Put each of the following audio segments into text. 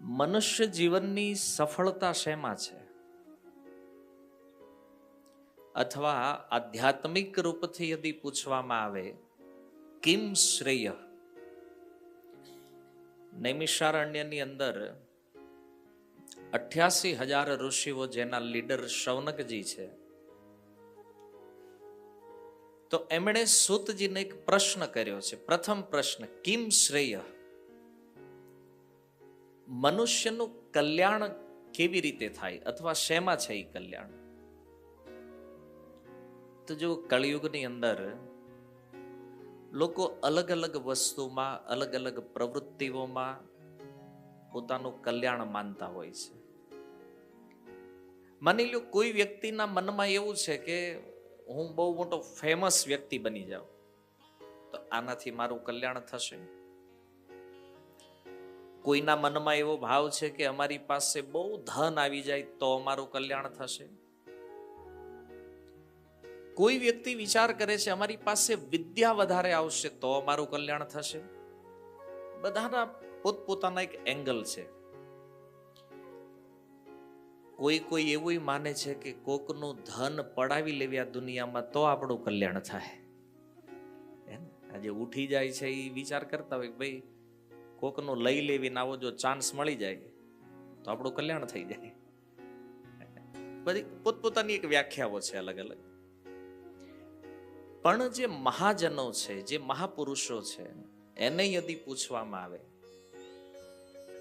મનુષ્ય જીવનની સફળતા શેમાં છે? અથવા આધ્યાત્મિક રૂપથી યદિ પૂછવામાં આવે, કિમ શ્રેય? નૈમિષારણ્યની અંદર અઠ્યાસી હજાર ઋષિઓ જેના લીડર શૌનકજી છે. તો એમણે સૂતજીને એક પ્રશ્ન કર્યો છે. પ્રથમ પ્રશ્ન, કિમ શ્રેય? મનુષ્યનું કલ્યાણ કેવી રીતે થાય અથવા શેમાં છે એ કલ્યાણ? તો જો કળિયુગની અંદર લોકો અલગ અલગ વસ્તુમાં, અલગ અલગ પ્રવૃત્તિઓમાં પોતાનું કલ્યાણ માનતા હોય છે. માની લો કોઈ વ્યક્તિના મનમાં એવું છે કે હું બહુ મોટો ફેમસ વ્યક્તિ બની જાઉં, તો આનાથી મારું કલ્યાણ થશે. કોઈના મનમાં એવો ભાવ છે કે અમારી પાસે બહુ ધન આવી જાય તો અમારું કલ્યાણ થશે? કોઈ વ્યક્તિ વિચાર કરે છે અમારી પાસે વિદ્યા વધારે આવશે તો અમારું કલ્યાણ થશે? બધાના પોતપોતાના એક એંગલ છે. કોઈ કોઈ એવું માને છે કે કોકનું ધન પડાવી લેવી આ દુનિયામાં તો આપણું કલ્યાણ થાય. આજે ઉઠી જાય છે એ વિચાર કરતા હોય ભાઈ કોકનું લઈ લેવી આવો જો ચાન્સ મળી જાય, તો આપણું કલ્યાણ થઈ જાય. બધી પોતપોતાની એક વ્યાખ્યાઓ છે અલગ અલગ. પણ જે મહાજનો છે, જે મહાપુરુષો છે, એને યદિ પૂછવામાં આવે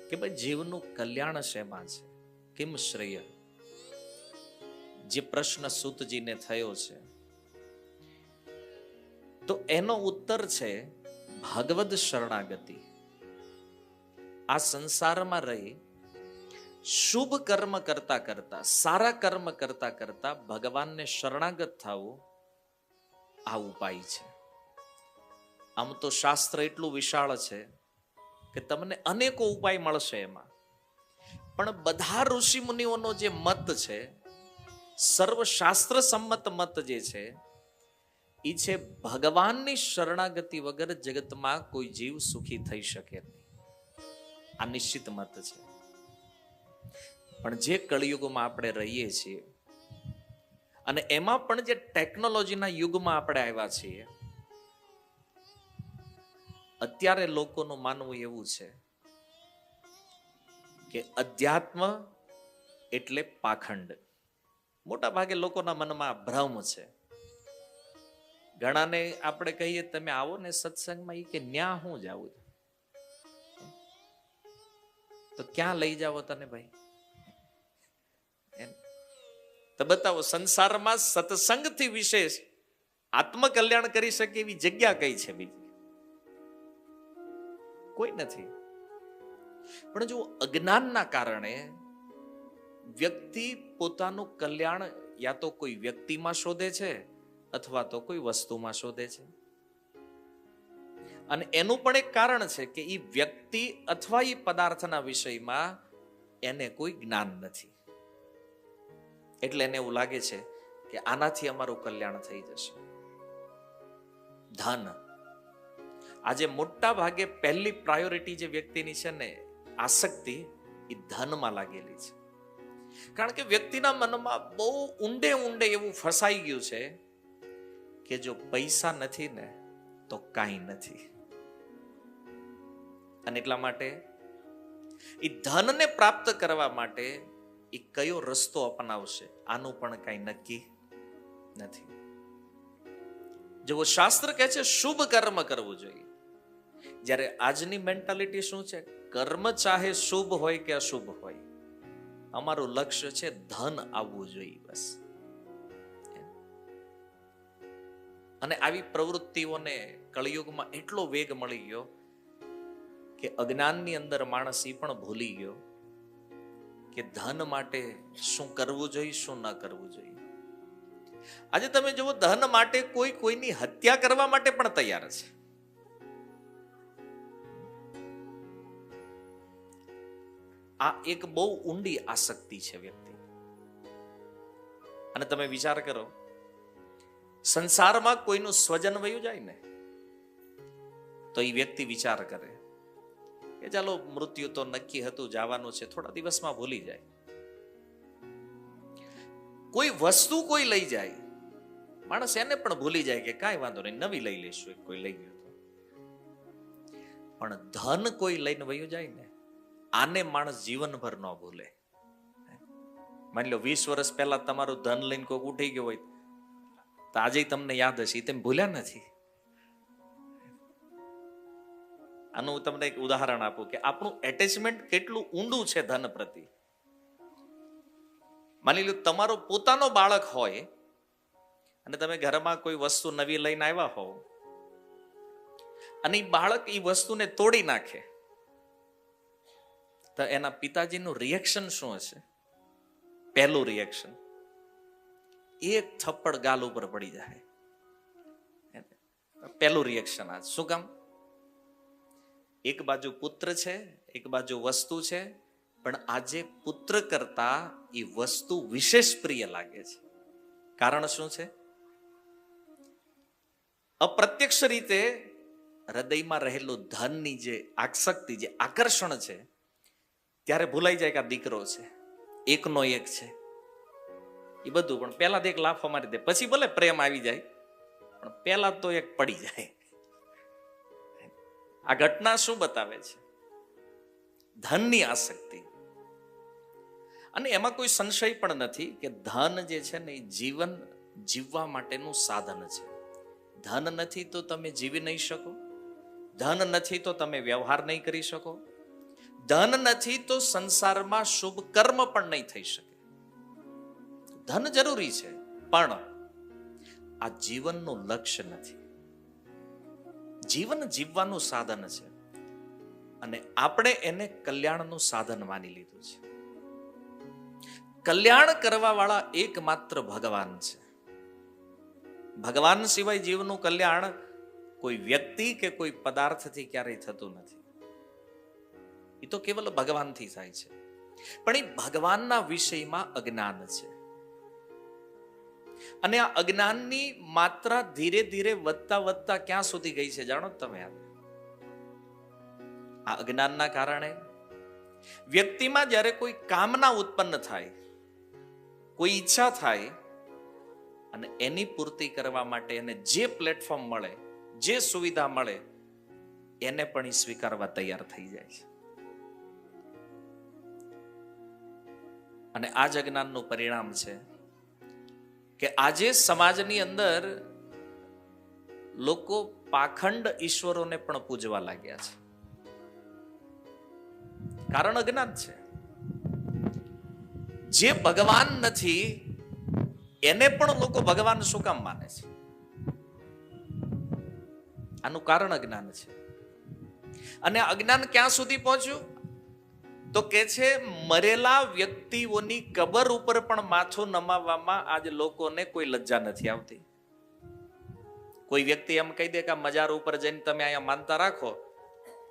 કે ભાઈ જીવનું કલ્યાણ શેમાં છે? કેમ શ્રેય? જે પ્રશ્ન સૂતજીને થયો છે. તો એનો ઉત્તર છે, ભગવદ શરણાગતિ. આ સંસારમાં રહી, શુભ કર્મ કરતા કરતા, સારા કર્મ કરતા કરતા ભગવાનને શરણાગત થવું આ ઉપાય છે. આમ તો શાસ્ત્ર એટલું વિશાળ છે કે તમને અનેકો ઉપાય મળશે એમાં. પણ બધા ઋષિ મુનિઓનો જે મત છે, સર્વશાસ્ત્ર સંમત મત જે છે એ છે ભગવાનની શરણાગતિ વગર જગતમાં કોઈ જીવ સુખી થઈ શકે નહીં. આ નિશ્ચિત મત છે. પણ જે કળિયુગમાં આપણે રહીએ છીએ, અને એમાં પણ જે ટેકનોલોજીના યુગમાં આપણે આવ્યા છીએ, અત્યારે લોકોનું માનવું એવું છે કે અધ્યાત્મ એટલે પાખંડ. મોટા ભાગે લોકોના મનમાં ભ્રમ છે. ઘણાને આપણે કહીએ, તમે આવો ને સત્સંગમાં એ કે ન્યા હું જાવું તો ક્યાં લઈ જાવો તને ભાઈ? તો બતાવો, સંસારમાં સત્સંગથી વિશેષ આત્મકલ્યાણ કરી શકે એવી જગ્યા કઈ છે બીજી? કોઈ નથી. પણ જો અજ્ઞાનના કારણે વ્યક્તિ પોતાનું કલ્યાણ યા તો કોઈ વ્યક્તિમાં શોધે છે અથવા તો કોઈ વસ્તુમાં શોધે છે? અને એનું પણ એક કારણ છે કે એ વ્યક્તિ અથવા એ પદાર્થના વિષયમાં એને કોઈ જ્ઞાન નથી. એટલે એને એવું લાગે છે કે આનાથી અમારું કલ્યાણ થઈ જશે. ધન. આજે મોટા ભાગે પહેલી પ્રાયોરિટી જે વ્યક્તિની છે ને આસક્તિ એ ધનમાં લાગેલી છે. કારણ કે વ્યક્તિના મનમાં બહુ ઊંડે ઊંડે એવું ફસાઈ ગયું છે કે જો પૈસા નથી ને તો કાંઈ નથી. અને એટલા માટે એ ધનને પ્રાપ્ત કરવા માટે એ કયો રસ્તો અપનાવશે, આનું પણ કઈ નક્કી નથી. જેવો શાસ્ત્ર કહે છે, શુભ કર્મ કરવું જોઈએ. જ્યારે આજની મેન્ટાલિટી શું છે? કર્મ ચાહે શુભ હોય કે અશુભ હોય. અમારું લક્ષ્ય છે ધન આવવું જોઈએ બસ. અને આવી પ્રવૃત્તિઓને કળિયુગમાં એટલો વેગ મળી ગયો કે અજ્ઞાનની અંદર માણસ એ પણ ભૂલી ગયો કે ધન માટે શું કરવું જોઈએ, શું ન કરવું જોઈએ. આજે તમે જુઓ, ધન માટે કોઈ કોઈની હત્યા કરવા માટે પણ તૈયાર છે. આ એક બહુ ઊંડી આસક્તિ છે વ્યક્તિ. અને તમે વિચાર કરો, સંસારમાં કોઈનું સ્વજન વયું જાય ને, તો એ વ્યક્તિ વિચાર કરે કે ચાલો મૃત્યુ તો નક્કી હતું, જવાનું છે, થોડા દિવસમાં ભૂલી જાય. કોઈ વસ્તુ કોઈ લઈ જાય, માણસ એને પણ ભૂલી જાય કે કાંઈ વાંધો નહીં, નવી લઈ લઈશું એક કોઈ લઈ ગયું પણ ધન કોઈ લઈને વયું જાય ને, આને માણસ જીવનભર ન ભૂલે. માની લો, વીસ વર્ષ પહેલા તમારું ધન લઈને કોઈક ઉઠી ગયો હોય, તો આજે તમને યાદ હશે તેમ ભૂલ્યા નથી. આનું હું તમને એક ઉદાહરણ આપું કે આપણું એટેચમેન્ટ કેટલું ઊંડું છે ધન પ્રતિ. માની લો તમારો પોતાનો બાળક હોય અને તમે ઘરમાં કોઈ વસ્તુ નવી લઈને આવ્યા હોવ અને એ બાળક એ વસ્તુને તોડી નાખે, તો એના પિતાજીનું રિએક્શન શું હશે? પહેલું રિએક્શન એક થપ્પડ ગાલ ઉપર પડી જાય. પહેલું રિએક્શન આ શું કામ? એક બાજુ પુત્ર છે, એક બાજુ વસ્તુ છે, પણ આજે પુત્ર કરતા એ વસ્તુ વિશેષ પ્રિય લાગે છે. કારણ શું છે? અપ્રત્યક્ષ રીતે હૃદયમાં રહેલું ધનની જે આસક્તિ જે આકર્ષણ છે, ત્યારે ભૂલાઈ જાય કે આ દીકરો છે, એકનો એક છે. એ બધું, પણ પહેલા તો એક લાફો મારી દે. પછી ભલે પ્રેમ આવી જાય, પણ પહેલા તો એક પડી જાય. આ ઘટના શું બતાવે છે? ધનની આસક્તિ અને એમાં કોઈ સંશય પણ નથી કે ધન જે છે ને એ જીવન જીવવા માટેનું સાધન છે. ધન નથી તો તમે જીવી નહીં શકો. ધન નથી તો તમે વ્યવહાર નહીં કરી શકો. ધન નથી તો સંસારમાં શુભ કર્મ પણ નહીં થઈ શકે. ધન જરૂરી છે, પણ આ જીવનનું લક્ષ્ય નથી. જીવન જીવવાનું સાધન છે. અને આપણે એને કલ્યાણનું સાધન માની લીધું છે. કલ્યાણ કરવા વાળા એકમાત્ર ભગવાન છે. ભગવાન સિવાય જીવનું કલ્યાણ કોઈ વ્યક્તિ કે કોઈ પદાર્થથી ક્યારેય થતું નથી. એ તો કેવલ ભગવાનથી થાય છે. પણ એ ભગવાનના વિષયમાં અજ્ઞાન છે. અને આ અજ્ઞાનની માત્રા ધીરે ધીરે વધતા વધતા ક્યાં સુધી ગઈ છે? જાણો તમે આ. અજ્ઞાનના કારણે વ્યક્તિમાં જ્યારે કોઈ કામના ઉત્પન્ન થાય, કોઈ ઈચ્છા થાય, અને એની પૂર્તિ કરવા માટે એને જે પ્લેટફોર્મ મળે, જે સુવિધા મળે, એને પણ સ્વીકારવા તૈયાર થઈ જાય છે. અને આ જ અજ્ઞાનનું પરિણામ છે કે આજે સમાજની અંદર લોકો પાખંડ ઈશ્વરોને પણ પૂજવા લાગ્યા છે. કારણ અજ્ઞાન છે. જે ભગવાન નથી, એને પણ લોકો ભગવાન શું કામ માને છે? આનું કારણ અજ્ઞાન છે. અને અજ્ઞાન ક્યાં સુધી પહોંચ્યું? તો કે છે, મરેલા વ્યક્તિઓની કબર ઉપર પણ માથું નમાવવામાં આજ લોકોને કોઈ લજ્જા નથી આવતી. કોઈ વ્યક્તિ એમ કહી દે કે મજાર ઉપર જઈને તમે અહીંયા માનતા રાખો,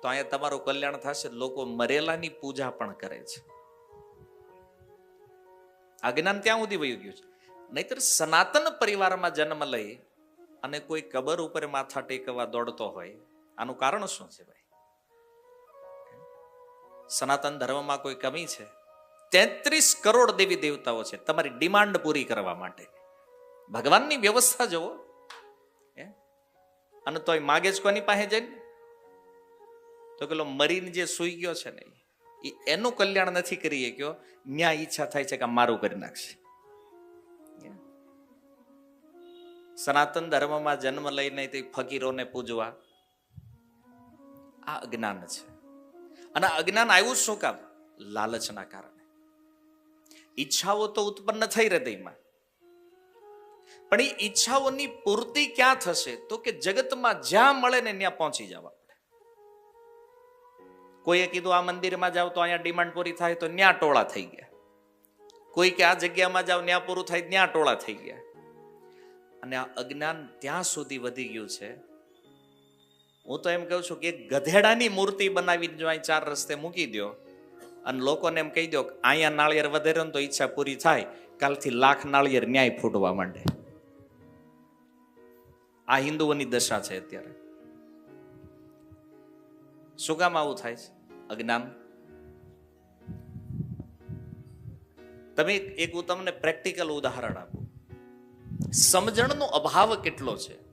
તો અહીંયા તમારું કલ્યાણ થશે. લોકો મરેલાની પૂજા પણ કરે છે. આ જ્ઞાન ત્યાં સુધી વયું ગયું છે. નહીતર સનાતન પરિવારમાં જન્મ લઈ અને કોઈ કબર ઉપર માથા ટેકવા દોડતો હોય, આનું કારણ શું છે ભાઈ? સનાતન ધર્મમાં કોઈ કમી છે? તેત્રીસ કરોડ દેવી દેવતાઓ છે તમારી ડિમાન્ડ પૂરી કરવા માટે. ભગવાનની વ્યવસ્થા જુઓ? અને તોય માગે જ કોની પાસે જઈને? તો પેલો મરીને જે સૂઈ ગયો છે ને એ એનું કલ્યાણ નથી કરી શક્યો ન્યા ઈચ્છા થાય છે કે મારું કરી નાખશે. સનાતન ધર્મમાં જન્મ લઈને તે ફકીરોને પૂજવા આ અજ્ઞાન છે. અને અજ્ઞાન આવ્યું શું કામ? લાલચના કારણે. ઈચ્છાઓ તો ઉત્પન્ન થઈ હૃદયમાં. પણ એ ઈચ્છાઓની પૂર્તિ ક્યાં થશે? તો કે જગતમાં જ્યાં મળે ને ત્યાં પહોંચી જવા કોઈએ કીધું આ મંદિરમાં જાવ તો અહીંયા ડિમાન્ડ પૂરી થાય તો ન્યા ટોળા થઈ ગયા. કોઈ કે આ જગ્યામાં જાવ ત્યાં પૂરું થાય ત્યાં ટોળા થઈ ગયા. અને આ અજ્ઞાન ત્યાં સુધી વધી ગયું છે હું તો એમ કહું છું કે ગધેડાની મૂર્તિ બનાવીને જો અહીં ચાર રસ્તે મૂકી દો અને લોકોને એમ કહી દો કે અહીંયા નાળિયેર વધારે તો ઈચ્છા પૂરી થાય. કાલથી લાખ નાળિયેર ન્યાય ફૂટવા માંડે. આ હિન્દુઓની દશા છે અત્યારે. શું કામ આવું થાય છે? અજ્ઞાન? તમે એક હું તમને પ્રેક્ટિકલ ઉદાહરણ આપું. સમજણનો અભાવ કેટલો છે?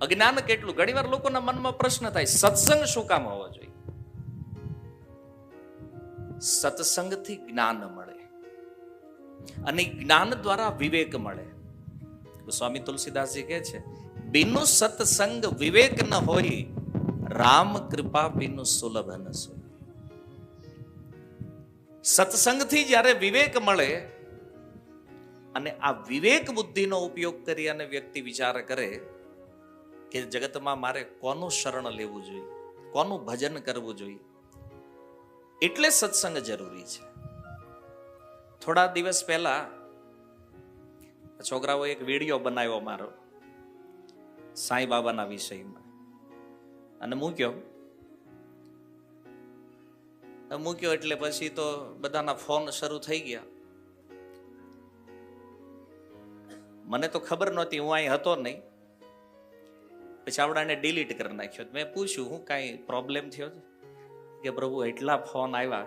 અજ્ઞાન કેટલું? ઘણીવાર લોકોના મનમાં પ્રશ્ન થાય, સત્સંગ શું કામ હોવો જોઈએ? સત્સંગથી જ્ઞાન મળે અને જ્ઞાન દ્વારા વિવેક મળે. સ્વામી તુલસીદાસજી કહે છે, બિનુ સત્સંગ વિવેક ન હોય, રામ કૃપા બિનુ સુલભ ન સોય સત્સંગથી જ્યારે વિવેક મળે અને આ વિવેક બુદ્ધિનો ઉપયોગ કરી અને વ્યક્તિ વિચાર કરે કે જગતમાં મારે કોનું શરણ લેવું જોઈએ? કોનું ભજન કરવું જોઈએ? એટલે સત્સંગ જરૂરી છે. થોડા દિવસ પહેલા છોકરાઓ એક વીડિયો બનાવ્યો મારો સાંઈ બાબાના વિષયમાં. અને મૂક્યો મૂક્યો એટલે પછી તો બધાના ફોન શરૂ થઈ ગયા. મને તો ખબર નહોતી, હું અહીં હતો નહીં. પછી આવડાને ડિલીટ કરી નાખ્યો. મેં પૂછ્યું, હું કાંઈ પ્રોબ્લેમ થયો છે? કે, પ્રભુ, એટલા ફોન આવ્યા.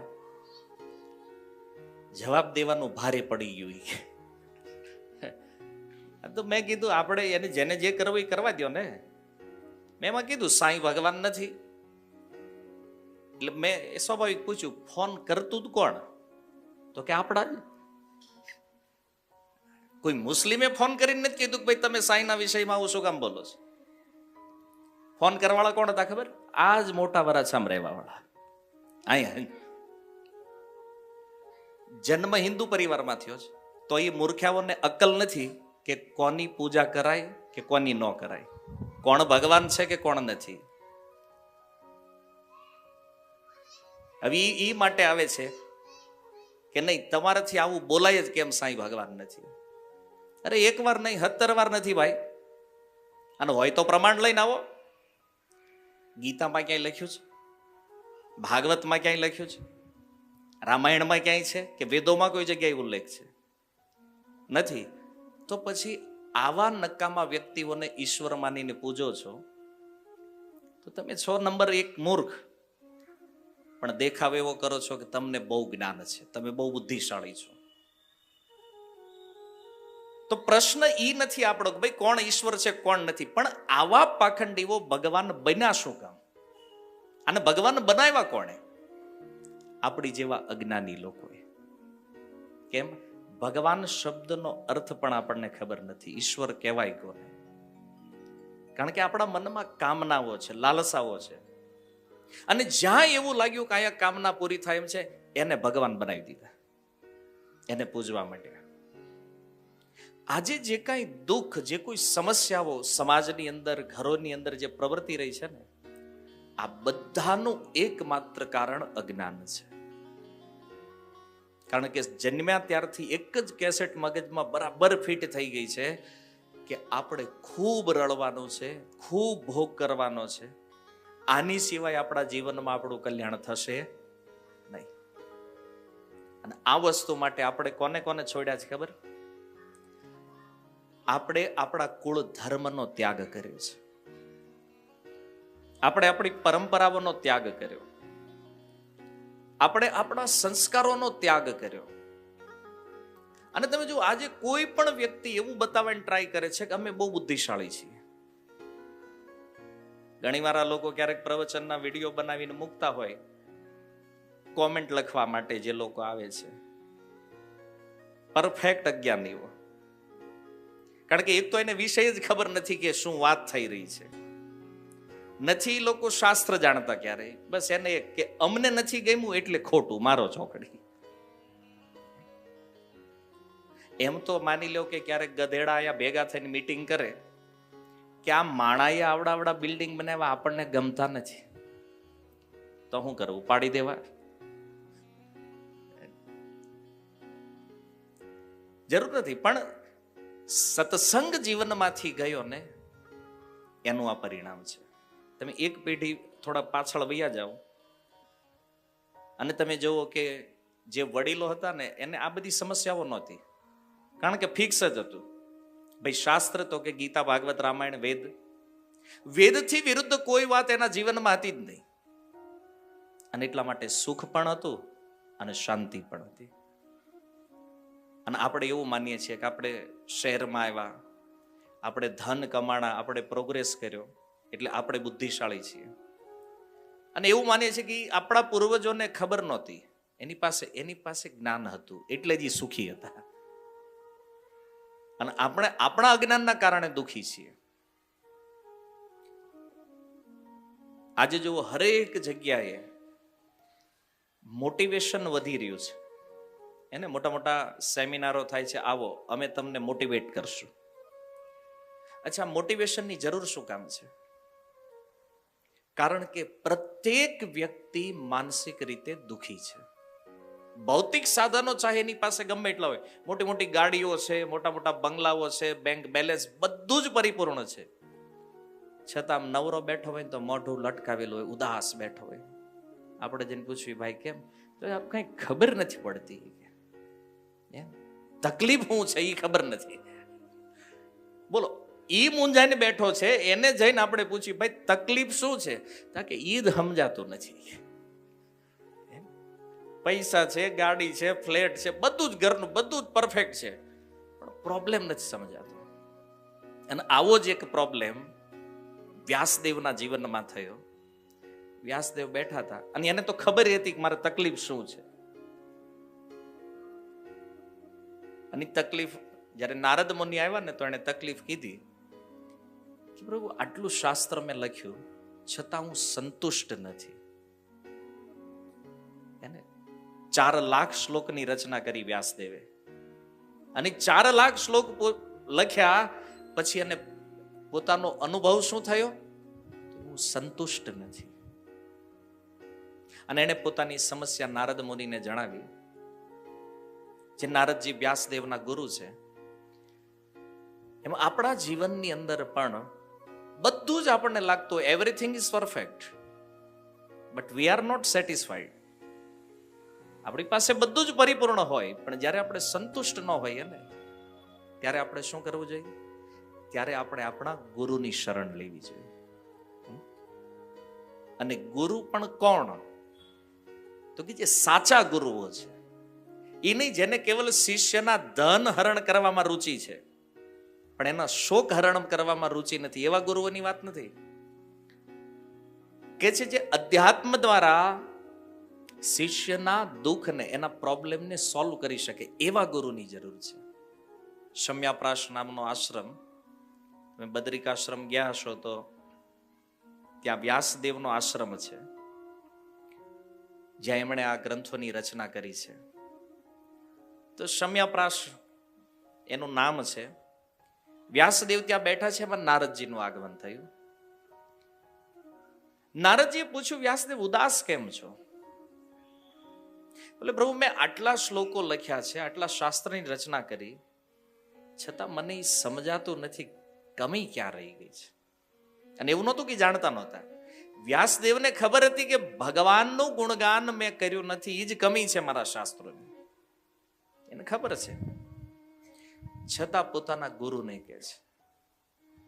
જવાબ દેવાનું ભારે પડી ગયું. તો મેં કીધું, આપણે એને જેને જે કરવું એ કરવા દો ને. મેં એમાં કીધું, સાંઈ ભગવાન નથી. એટલે મેં એ સ્વાભાવિક પૂછ્યું, ફોન કરતું જ કોણ? તો કે, આપણા જ. કોઈ મુસ્લિમે ફોન કરીને નથી કીધું કે, ભાઈ, તમે સાંઈના વિષયમાં આવું શું કામ બોલો છો? ફોન કરવાવાળા કોણ હતા ખબર? આ જ મોટા વરાછામ રહેવા વાળા અહીંયા જન્મ હિન્દુ પરિવારમાં થયો છે. તો એ મૂર્ખ્યાઓને અક્કલ નથી કે કોની પૂજા કરાય કે કોની ન કરાય. કોણ ભગવાન છે કે કોણ નથી. હવે એ માટે આવે છે કે નહીં, તમારાથી આવું બોલાય જ કેમ સાંઈ ભગવાન નથી? અરે એક વાર નહીં, સત્તર વાર નથી ભાઈ. અને હોય તો પ્રમાણ લઈને આવો. ગીતામાં ક્યાંય લખ્યું છે? ભાગવતમાં ક્યાંય લખ્યું છે? રામાયણમાં ક્યાંય છે? કે વેદોમાં કોઈ જગ્યાએ ઉલ્લેખ છે? નથી. તો પછી આવા નકામા વ્યક્તિઓને ઈશ્વર માનીને પૂજો છો, તો તમે છો નંબર એક મૂર્ખ. પણ દેખાવ એવો કરો છો કે તમને બહુ જ્ઞાન છે, તમે બહુ બુદ્ધિશાળી છો. તો પ્રશ્ન ઈ નથી આપણો કે ભાઈ કોણ ઈશ્વર છે, કોણ નથી. પણ આવા પાખંડીઓ ભગવાન બન્યા શું કામ? અને ભગવાન બનાવ્યા કોણે? આપણી જેવા અજ્ઞાની લોકોએ. કેમ? ભગવાન શબ્દનો અર્થ પણ આપણને ખબર નથી. ઈશ્વર કહેવાય કોને? કારણ કે આપણા મનમાં કામનાઓ છે, લાલસાઓ છે. અને જ્યાં એવું લાગ્યું કે અહીંયા કામના પૂરી થાય એમ છે, એને ભગવાન બનાવી દીધા. એને પૂજવા માંડ્યા. આજે જે કાંઈ દુઃખ, જે કોઈ સમસ્યાઓ સમાજની અંદર, ઘરોની અંદર જે પ્રવર્તી રહી છે ને, આ બધાનું એકમાત્ર કારણ અજ્ઞાન છે. કારણ કે જન્મ્યા ત્યારથી એક જ કેસેટ મગજમાં બરાબર ફિટ થઈ ગઈ છે કે આપણે ખૂબ રડવાનું છે, ખૂબ ભોગ કરવાનો છે. આની સિવાય આપણા જીવનમાં આપણું કલ્યાણ થશે નહીં. અને આ વસ્તુ માટે આપણે કોને કોને છોડ્યા છે ખબર? આપણે આપણા કુળ ધર્મનો ત્યાગ કર્યો છે. આપણે આપણી પરંપરાઓનો ત્યાગ કર્યો. આપણે આપણા સંસ્કારોનો ત્યાગ કર્યો. અને તમે જો આજે કોઈ પણ વ્યક્તિ એવું બતાવવાની ટ્રાય કરે છે કે અમે બહુ બુદ્ધિશાળી છીએ. ઘણીવાર આ લોકો ક્યારેક પ્રવચનના વીડિયો બનાવીને મૂકતા હોય કોમેન્ટ લખવા માટે જે લોકો આવે છે. પરફેક્ટ અજ્ઞાનીઓ. કારણ કે એક તો એને વિષય જ ખબર નથી કે શું વાત થઈ રહી છે. નથી લોકો શાસ્ત્ર જાણતા ક્યારેય બસ એને કે અમને નથી ગમ્યું એટલે ખોટું, મારો ચોકડી. એમ તો માની લો કે ક્યારેક ગધેડા અહીંયા ભેગા થઈને મીટિંગ કરે, કે આ માણાએ આવડાવડા બિલ્ડિંગ બનાવ્યા, આપણને ગમતા નથી. તો શું કરવું પાડી દેવા? જરૂર નથી. પણ સત્સંગ જીવનમાંથી ગયો ને, એનું આ પરિણામ છે. તમે એક પેઢી થોડા પાછળ વૈયા જાઓ અને તમે જુઓ કે જે વડીલો હતા ને, એને આ બધી સમસ્યાઓ નહોતી. કારણ કે ફિક્સ જ હતું. ભાઈ, શાસ્ત્ર તો કે ગીતા, ભાગવત, રામાયણ, વેદ. વેદથી વિરુદ્ધ કોઈ વાત એના જીવનમાં હતી જ નહીં. અને એટલા માટે સુખ પણ હતું અને શાંતિ પણ હતી. અને આપણે એવું માનીએ છીએ કે આપણે શહેરમાં આવ્યા, આપણે ધન કમાણા, આપણે પ્રોગ્રેસ કર્યો, એટલે આપણે બુદ્ધિશાળી છીએ. અને એવું માનીએ છીએ કે આપણા પૂર્વજોને ખબર નહોતી. એની પાસે એની પાસે જ્ઞાન હતું, એટલે જ એ સુખી હતા. અને આપણે આપણા અજ્ઞાનના કારણે દુખી છીએ. આજે જુઓ હરેક જગ્યાએ મોટિવેશન વધી રહ્યું છે એને મોટા મોટા સેમિનારો થાય છે, આવો, અમે તમને મોટિવેટ કરશું. અચ્છા મોટિવેશનની જરૂર શું કામ છે? કારણ કે પ્રત્યેક વ્યક્તિ માનસિક રીતે દુખી છે. ભૌતિક સાધનો ચાહે એની પાસે ગમે એટલા હોય. મોટી મોટી ગાડીઓ છે, મોટા મોટા બંગલાઓ છે બેંક બેલેન્સ બધું જ પરિપૂર્ણ છે. છતાં નવરો બેઠો હોય તો મોઢું લટકાવેલું હોય, ઉદાસ બેઠો હોય. આપણે જઈને પૂછ્યું, ભાઈ, કેમ? તો આપ કઈ ખબર નથી પડતી. તકલીફ શું છે એ ખબર નથી. બોલો, ઈ મૂંઝાઈને બેઠો છે, એને જઈને આપણે પૂછ્યું, ભાઈ, તકલીફ શું છે? કારણ કે ઈદ સમજાતું નથી. પૈસા છે, ગાડી છે, ફ્લેટ છે, બધું જ ઘરનું, બધું જ પરફેક્ટ છે. પણ પ્રોબ્લેમ નથી સમજાતો. અને આવો જ એક પ્રોબ્લેમ વ્યાસદેવના જીવનમાં થયો. વ્યાસદેવ બેઠા હતા. અને એને તો ખબર હતી કે મારે તકલીફ શું છે. અને તકલીફ, જ્યારે નારદ મુનિ આવ્યા ને, તો એને તકલીફ કીધી કે પ્રભુ, આટલું શાસ્ત્ર મેં લખ્યું, છતાં હું સંતુષ્ટ નથી. એને ચાર લાખ શ્લોકની રચના કરી વ્યાસદેવે. અને ચાર લાખ શ્લોક લખ્યા, પછી એને પોતાનો અનુભવ શું થયો? હું સંતુષ્ટ નથી. અને એણે પોતાની સમસ્યા નારદ મુનિને જણાવી. જે નારદજી વ્યાસદેવના ગુરુ છે, એમાં આપણા જીવનની અંદર પણ બધું જ આપણને લાગતું everything is perfect but we are not satisfied આપણી પાસે બધું જ પરિપૂર્ણ હોય, પણ જ્યારે આપણે સંતુષ્ટ ન હોઈએ ને, ત્યારે આપણે શું કરવું જોઈએ? ત્યારે આપણે આપણા ગુરુની શરણ લેવી જોઈએ. અને ગુરુ પણ કોણ? તો કે જે સાચા ગુરુઓ છે. એ નહીં જેને કેવલ શિષ્યના ધન હરણ કરવામાં રુચિ છે, પણ એના શોક હરણ કરવામાં રુચિ નથી. એવા ગુરુઓની વાત નથી. કે છે જે અધ્યાત્મ દ્વારા શિષ્યના દુઃખને, એના પ્રોબ્લેમને સોલ્વ કરી શકે એવા ગુરુની જરૂર છે. શમ્યાપ્રાશ નામનો આશ્રમ, તમે બદ્રિકાશ્રમ ગયા હશો તો ત્યાં વ્યાસદેવનો આશ્રમ છે, જ્યાં એમણે આ ગ્રંથોની રચના કરી છે. તો શમ્યાપ્રાશ, એનું નામ છે. વ્યાસદેવ ત્યાં બેઠા છે, એમાં નારદજીનું આગમન થયું. નારદજીએ પૂછ્યું, વ્યાસદેવ, ઉદાસ કેમ છો? એટલે પ્રભુ, મેં આટલા શ્લોકો લખ્યા છે, આટલા શાસ્ત્રની રચના કરી, છતાં મને સમજાતું નથી કમી ક્યાં રહી ગઈ છે? અને એવું નહોતું કે જાણતા નહોતા. વ્યાસદેવને ખબર હતી કે ભગવાનનું ગુણગાન મેં કર્યું નથી એ જ કમી છે મારા શાસ્ત્રોની. એને ખબર છે છતાં પોતાના ગુરુને કહે છે